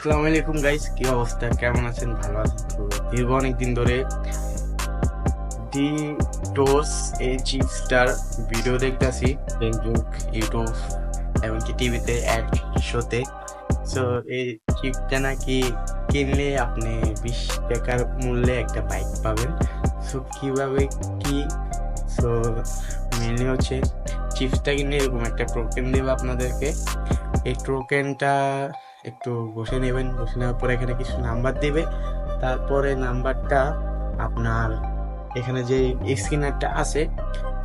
আসসালামু আলাইকুম গাইস কি অবস্থা? কেমন আছেন? ভালো আছেন? তো দীর্ঘ অনেকদিন ধরে ডি টোস এই চিপসটার ভিডিও দেখতেছি ফেসবুক ইউটিউব এমনকি টিভিতে অ্যাড শোতে সো এই চিপটা নাকি কিনলে আপনি বিশ টাকার মূল্যে একটা বাইক পাবেন। সো কীভাবে কি? সো মেনলি হচ্ছে চিপসটা কিনলে এরকম একটা টোকেন দেবে আপনাদেরকে। এই টোকেনটা একটু বসে নেবেন, বসে নেওয়ার পরে এখানে কিছু নাম্বার দেবে। তারপরে নাম্বারটা আপনার এখানে যে স্ক্যানারটা আছে,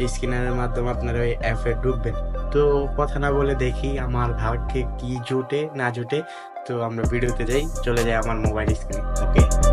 এই মাধ্যমে আপনার ওই অ্যাপে ঢুকবেন। তো কথা না বলে দেখি আমার ভাগ্যে কি জোটে, না জোটে। তো আমরা ভিডিওতে যাই, চলে যাই আমার মোবাইল স্ক্রিনে ওকে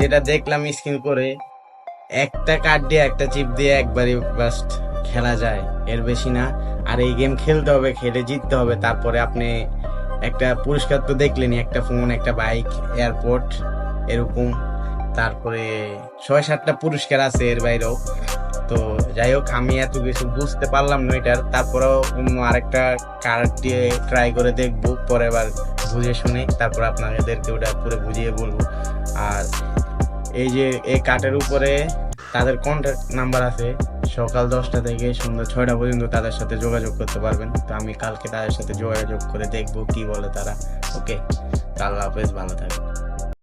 যেটা দেখলাম স্ক্রিন করে, একটা কার্ড দিয়ে একটা চিপ দিয়ে একবারই জাস্ট খেলা যায়, এর বেশি না। আর এই গেম খেলতে হবে, খেলে জিততে হবে। তারপরে আপনি একটা পুরস্কার তো দেখলেনই, একটা ফোন একটা বাইক এয়ারপোর্ট এরকম। তারপরে ছয় সাতটা পুরস্কার আছে এর বাইরেও। তো যাই হোক, আমি এত কিছু বুঝতে পারলাম না এটার। তারপরেও অন্য আরেকটা কার্ড দিয়ে ট্রাই করে দেখব পরে আবার বুঝে শুনে তারপর আপনাদেরকে ওটা পুরো বুঝিয়ে বলব। আর এই যে এই কার্ডের উপরে তাদের কন্ট্যাক্ট নাম্বার আছে, সকাল দশটা থেকে সন্ধ্যা ছয়টা পর্যন্ত তাদের সাথে যোগাযোগ করতে পারবেন। তো আমি কালকে তাদের সাথে যোগাযোগ করে দেখব কি বলে তারা। ওকে? আল্লাহ হাফেজ, ভালো থাকবে